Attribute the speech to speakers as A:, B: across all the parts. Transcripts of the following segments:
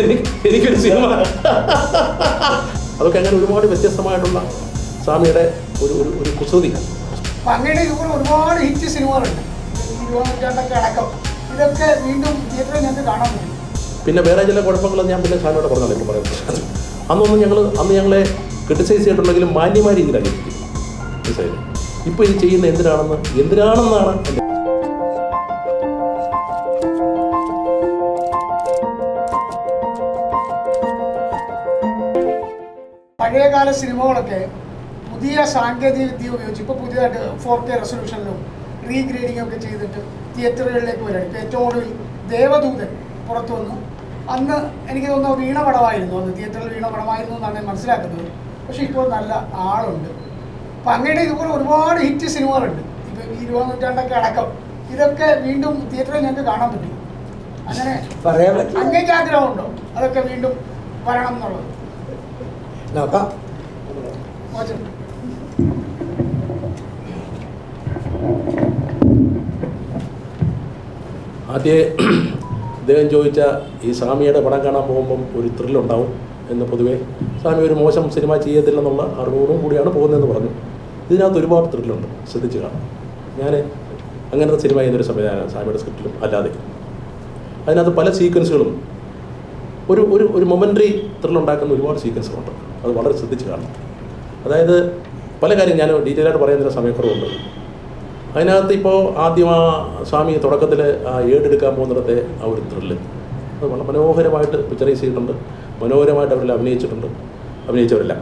A: എനിക്ക് എനിക്കൊരു സിനിമ. അതൊക്കെ അങ്ങനെ ഒരുപാട് വ്യത്യസ്തമായിട്ടുള്ള സ്വാമിയുടെ ഒരു ഒരു ഒരു കുസൃതി.
B: ഇതുപോലെ ഒരുപാട് ഹിറ്റ് സിനിമകളുണ്ട്. അടക്കം. ഇതൊക്കെ വീണ്ടും തിയേറ്ററിൽ ഞങ്ങൾക്ക് കാണാൻ പറ്റും.
A: പിന്നെ വേറെ ചില കുഴപ്പങ്ങൾ ഞാൻ പിന്നെ സ്വാമിയോട് പറഞ്ഞല്ലോ ഇപ്പോൾ പറയുന്നത് അന്നൊന്നും ഞങ്ങൾ അന്ന് ഞങ്ങളെ ക്രിട്ടിസൈസ് ചെയ്തിട്ടുണ്ടെങ്കിലും മാന്യമായ രീതിയിലാണ് ഇപ്പൊ മനസ്സിലായില്ലേ? ഇപ്പോൾ ഇത് ചെയ്യുന്ന എന്തിനാണെന്ന് എന്തിനാണെന്നാണ് എന്റെ
B: പഴയകാല സിനിമകളൊക്കെ പുതിയ സാങ്കേതിക വിദ്യ ഉപയോഗിച്ച് ഇപ്പോൾ പുതിയതായിട്ട് ഫോർ കെ റെസൊല്യൂഷനിലും റീഗ്രേഡിംഗ് ഒക്കെ ചെയ്തിട്ട് തിയേറ്ററുകളിലേക്ക് ഇപ്പോൾ ഏറ്റവും ഒടുവിൽ ദേവദൂതൻ പുറത്തു വന്നു. അന്ന് എനിക്ക് തോന്നുന്നു വീണ പടമായിരുന്നു അന്ന് തിയേറ്ററിൽ വീണ പടമായിരുന്നു എന്നാണ് ഞാൻ മനസ്സിലാക്കുന്നത്. പക്ഷേ ഇപ്പോൾ നല്ല ആളുണ്ട്. അപ്പം അങ്ങനെ ഇതുപോലെ ഒരുപാട് ഹിറ്റ് സിനിമകളുണ്ട്. ഇപ്പോൾ ഈ ഇരുപത് നൂറ്റാണ്ടൊക്കെ അടക്കം. ഇതൊക്കെ വീണ്ടും തിയേറ്ററിൽ ഞങ്ങൾക്ക് കാണാൻ പറ്റും. അങ്ങനെ അങ്ങേക്ക് ആഗ്രഹമുണ്ടോ? അതൊക്കെ വീണ്ടും വരണം എന്നുള്ളത്?
C: നോക്കാം
B: മോചനം
A: ആദ്യമേ ഇദ്ദേഹം ചോദിച്ച ഈ സ്വാമിയുടെ പടം കാണാൻ പോകുമ്പം ഒരു ത്രില്ലുണ്ടാവും എന്ന് പൊതുവേ സ്വാമി ഒരു മോശം സിനിമ ചെയ്യത്തില്ലെന്നുള്ള അറിവോടും കൂടിയാണ് പോകുന്നതെന്ന് പറഞ്ഞു. ഇതിനകത്ത് ഒരുപാട് ത്രില്ലുണ്ട്. ശ്രദ്ധിച്ച് കാണാം. ഞാൻ അങ്ങനത്തെ സിനിമ ചെയ്യുന്നൊരു സംവിധാനമാണ് സ്വാമിയുടെ സ്ക്രിപ്റ്റിലും അല്ലാതെ. അതിനകത്ത് പല സീക്വൻസുകളും ഒരു ഒരു ഒരു മൊമെന്ററി ത്രില്ലുണ്ടാക്കുന്ന ഒരുപാട് സീക്വൻസുകളുണ്ട് അത് വളരെ ശ്രദ്ധിച്ച് കാണണം അതായത് പല കാര്യം ഞാൻ ഡീറ്റെയിൽ ആയിട്ട് പറയുന്നതിന് സമയക്കുറവുണ്ട്. അതിനകത്ത് ഇപ്പോൾ ആദ്യം ആ സ്വാമി തുടക്കത്തിൽ ആ ഏടെടുക്കാൻ പോകുന്നിടത്തെ ആ ഒരു ത്രില്ല്. അത് വളരെ മനോഹരമായിട്ട് പിക്ചറൈസ് ചെയ്തിട്ടുണ്ട്. മനോഹരമായിട്ട് അവരെല്ലാം അഭിനയിച്ചിട്ടുണ്ട്. അഭിനയിച്ചവരെല്ലാം.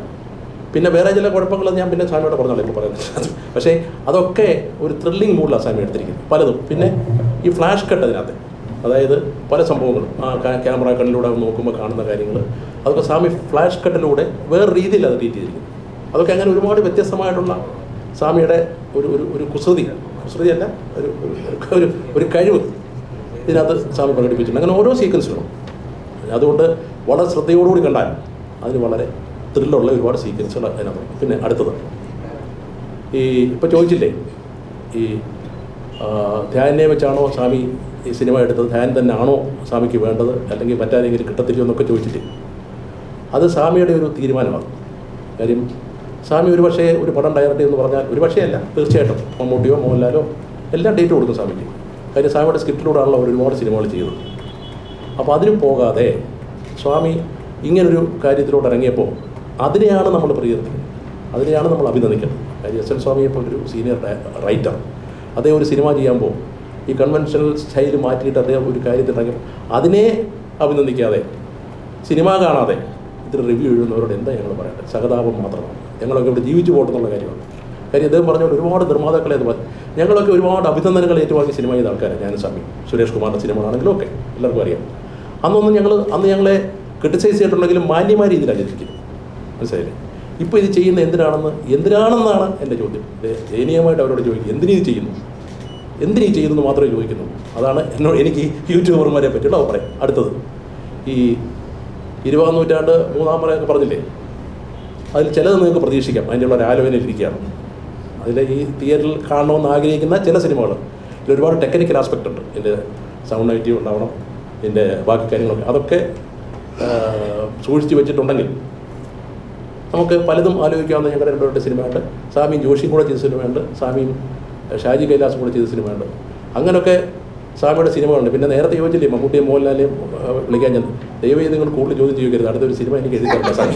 A: പിന്നെ വേറെ ചില കുഴപ്പങ്ങൾ ഞാൻ പിന്നെ സ്വാമിയോട് പറഞ്ഞാലും ഇപ്പോൾ പറയുന്നത് പക്ഷേ അതൊക്കെ ഒരു ത്രില്ലിംഗ് മൂഡിലാണ് സ്വാമി എടുത്തിരിക്കുന്നത്. പലതും. പിന്നെ ഈ ഫ്ലാഷ് കട്ട് അതിനകത്ത്. അതായത് പല സംഭവങ്ങളും ക്യാമറ കണ്ണിലൂടെ നോക്കുമ്പോൾ കാണുന്ന കാര്യങ്ങൾ. അതൊക്കെ സ്വാമി ഫ്ലാഷ് കട്ടിലൂടെ വേറെ രീതിയിൽ അത് ട്രീറ്റ് ചെയ്തിരിക്കും അതൊക്കെ അങ്ങനെ ഒരുപാട് വ്യത്യസ്തമായിട്ടുള്ള സ്വാമിയുടെ ഒരു ഒരു ഒരു കുസൃതി കുസൃതി അല്ല ഒരു ഒരു- ഒരു ഒരു കഴിവ് ഇതിനകത്ത് സ്വാമി പ്രകടിപ്പിച്ചിട്ടുണ്ട്. അങ്ങനെ ഓരോ സീക്വൻസുകളും അതുകൊണ്ട് വളരെ ശ്രദ്ധയോടുകൂടി കണ്ടാൽ അതിന് വളരെ ത്രില്ലുള്ള ഒരുപാട് സീക്വൻസുകൾ അതിനകത്ത് പിന്നെ അടുത്തത്. ഈ ഇപ്പോൾ ചോദിച്ചില്ലേ? ഈ ആ, ധ്യാനെ വെച്ചാണോ സ്വാമി ഈ സിനിമ എടുത്തത്? ധ്യാൻ തന്നെ ആണോ സ്വാമിക്ക് വേണ്ടത്? അല്ലെങ്കിൽ മറ്റാരെങ്കിലും കിട്ടത്തില്ലയോ എന്നൊക്കെ ചോദിച്ചിട്ട്. അത് സ്വാമിയുടെ ഒരു തീരുമാനമാണ്. കാര്യം സ്വാമി ഒരു പക്ഷേ ഒരു പടം ഡയറക്റ്റ് എന്ന് പറഞ്ഞാൽ ഒരു പക്ഷേ അല്ല തീർച്ചയായിട്ടും. മമ്മൂട്ടിയോ മോഹൻലാലോ എല്ലാം ഡേറ്റ് കൊടുക്കും സ്വാമിക്ക്. കാര്യം സ്വാമിയുടെ സ്ക്രിപ്റ്റിലൂടെയാണല്ലോ അവർ ഒരുപാട് സിനിമകൾ ചെയ്തത്. അപ്പോൾ അതിന് പോകാതെ സ്വാമി ഇങ്ങനൊരു കാര്യത്തിലൂടെ ഇറങ്ങിയപ്പോൾ അതിനെയാണ് നമ്മൾ പ്രിയത്തിൽ അതിനെയാണ് നമ്മൾ അഭിനന്ദിക്കുന്നത് കാര്യം എസ് എൻ സ്വാമിയെ പോലൊരു സീനിയർ റൈറ്റർ. അദ്ദേഹം ഒരു സിനിമ ചെയ്യാൻ പോകും. ഈ കൺവെൻഷണൽ സ്റ്റൈൽ മാറ്റിയിട്ട് അദ്ദേഹം ഒരു കാര്യത്തിൽ ഇറങ്ങി അതിനെ അഭിനന്ദിക്കാതെ സിനിമ കാണാതെ ഇത്ര റിവ്യൂ എഴുതുന്നവരോട് എന്താ ഞങ്ങൾ പറയട്ടെ സഹതാപം മാത്രമാണ്. ഞങ്ങളൊക്കെ ഇവിടെ ജീവിച്ചു പോകട്ടെന്നുള്ള കാര്യമാണ്. കാര്യം അദ്ദേഹം പറഞ്ഞുകൊണ്ട് ഒരുപാട് നിർമ്മാതാക്കളെ ഞങ്ങളൊക്കെ ഒരുപാട് അഭിനന്ദനങ്ങൾ ഏറ്റുവാങ്ങിയ സിനിമ ചെയ്ത ആൾക്കാരാണ് ഞാൻ സ്വാമി സുരേഷ് കുമാറിന്റെ സിനിമകളാണെങ്കിലും ഒക്കെ എല്ലാവർക്കും അറിയാം. അന്നൊന്നും ഞങ്ങൾ അന്ന് ഞങ്ങളെ ക്രിട്ടിസൈസ് ചെയ്തിട്ടുണ്ടെങ്കിലും മാന്യമായ രീതിയിലാണ് ചെയ്തിരിക്കുന്നത് മനസ്സിലായില്ലേ? ഇപ്പോൾ ഇത് ചെയ്യുന്ന എന്തിനാണെന്ന്? എന്തിനാണെന്നാണ് എന്റെ ചോദ്യം. ദയനീയമായിട്ട് അവരോട് ചോദിക്കും. എന്തിനീ ചെയ്യുന്നു? എന്തിനീ ചെയ്യുന്നു മാത്രമേ ചോദിക്കുന്നുള്ളൂ അതാണ് എന്നോട് എനിക്ക് യൂട്യൂബർമാരെ പറ്റിയുള്ള അഭിപ്രായം. അടുത്തത്. ഈ ഇരുപതാം നൂറ്റാണ്ട് മൂന്നാം മുറയൊക്കെ പറഞ്ഞില്ലേ? അതിൽ ചിലത് നിങ്ങൾക്ക് പ്രതീക്ഷിക്കാം. അതിന്റെ ഒരു ഇരിക്കുകയാണ്. അതിൽ ഈ തിയേറ്ററിൽ കാണണമെന്ന് ആഗ്രഹിക്കുന്ന ചില സിനിമകൾ. ഇതിൽ ഒരുപാട് ടെക്നിക്കൽ ആസ്പെക്റ്റ് ഉണ്ട്. ഇതിന്റെ സൗണ്ട് ഐറ്റി ഉണ്ടാവണം. ഇതിന്റെ ബാക്കി കാര്യങ്ങളൊക്കെ. അതൊക്കെ സൂക്ഷിച്ച് വെച്ചിട്ടുണ്ടെങ്കിൽ നമുക്ക് പലതും ആലോചിക്കാവുന്ന ഞങ്ങളുടെ രണ്ടുപേരുടെ സിനിമയുണ്ട്. സ്വാമിയും ജോഷി കൂടെ ചെയ്ത സിനിമയുണ്ട്. സ്വാമിയും ഷാജി കൈലാസും കൂടെ ചെയ്ത സിനിമയുണ്ട്. അങ്ങനെയൊക്കെ സ്വാമിയുടെ സിനിമകളുണ്ട്. പിന്നെ നേരത്തെ ചോദിച്ചില്ലേ മമ്മൂട്ടിയും മോഹൻലാലിനെയും വിളിക്കാൻ ചെന്നു. ദൈവം നിങ്ങൾ കൂടുതൽ ചോദ്യം ചോദിക്കരുത്. അടുത്തൊരു സിനിമ എനിക്ക് എഴുതി സാമി.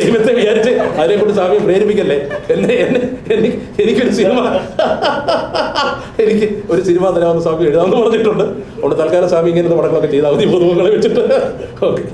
A: ദൈവത്തെ വിചാരിച്ച് അതിനെ കൊണ്ട് സ്വാമി പ്രേരിപ്പിക്കല്ലേ? എന്നെ എന്നെ എനിക്ക് എനിക്കൊരു സിനിമ. എനിക്ക് ഒരു സിനിമ തരാമെന്ന് സ്വാമി എഴുതാമെന്ന് പറഞ്ഞിട്ടുണ്ട്. അതുകൊണ്ട് തൽക്കാലം സ്വാമി ഇങ്ങനത്തെ പടങ്ങളൊക്കെ ചെയ്താൽ മതി പൊതുമക്കളെ വെച്ചിട്ട്. ഓക്കെ.